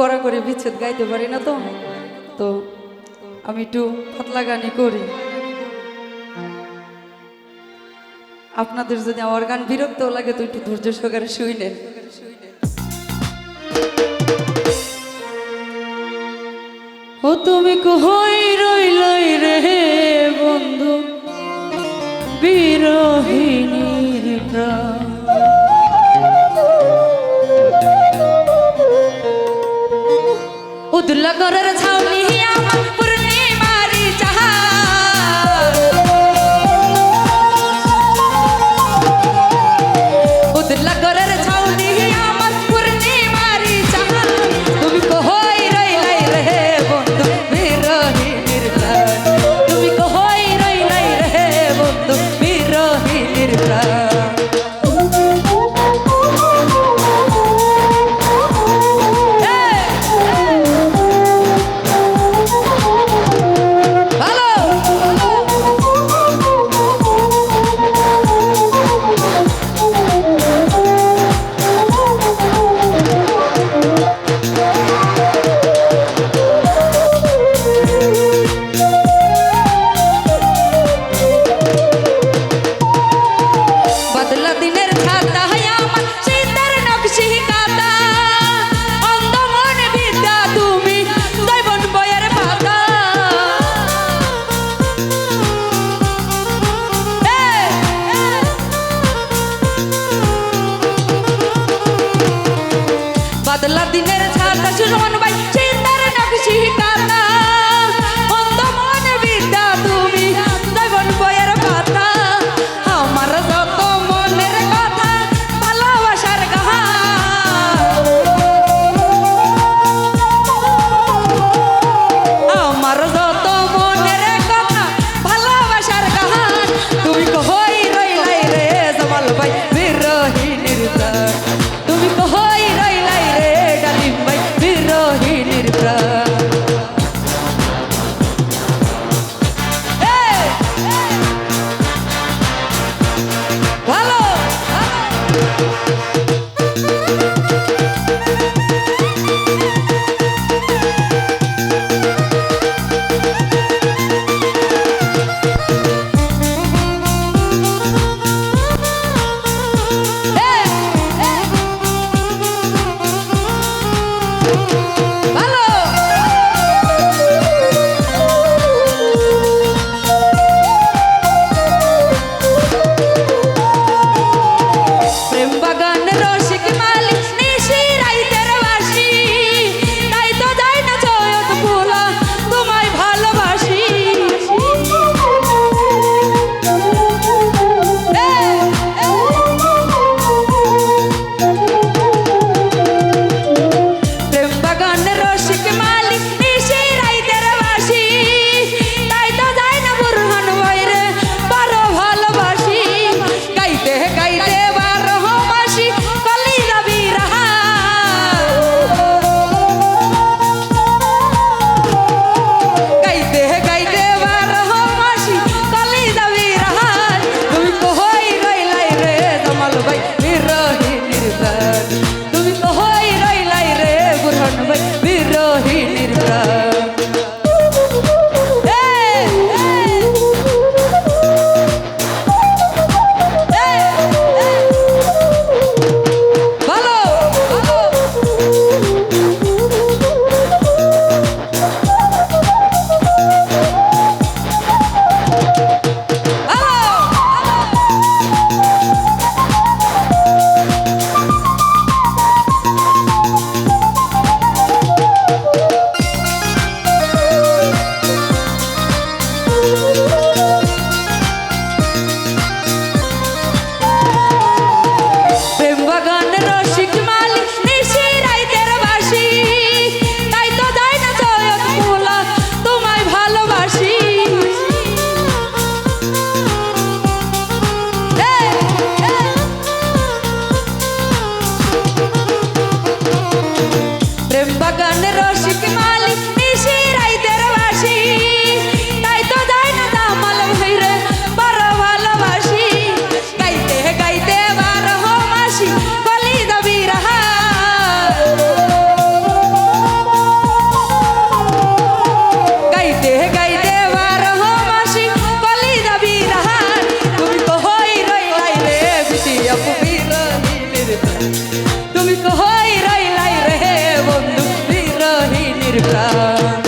করা করে বিচ্ছেদ গাইতে পারি না তো? তো আমি একটু পাতলা গানই করি। আপনাদের যদি আমার গান বিরক্ত লাগে, তো একটু ধৈর্য সহকারে শুইলেন। ও তুমি কহই la dinero But pra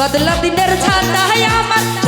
বদলা দিনের ছাতা আমার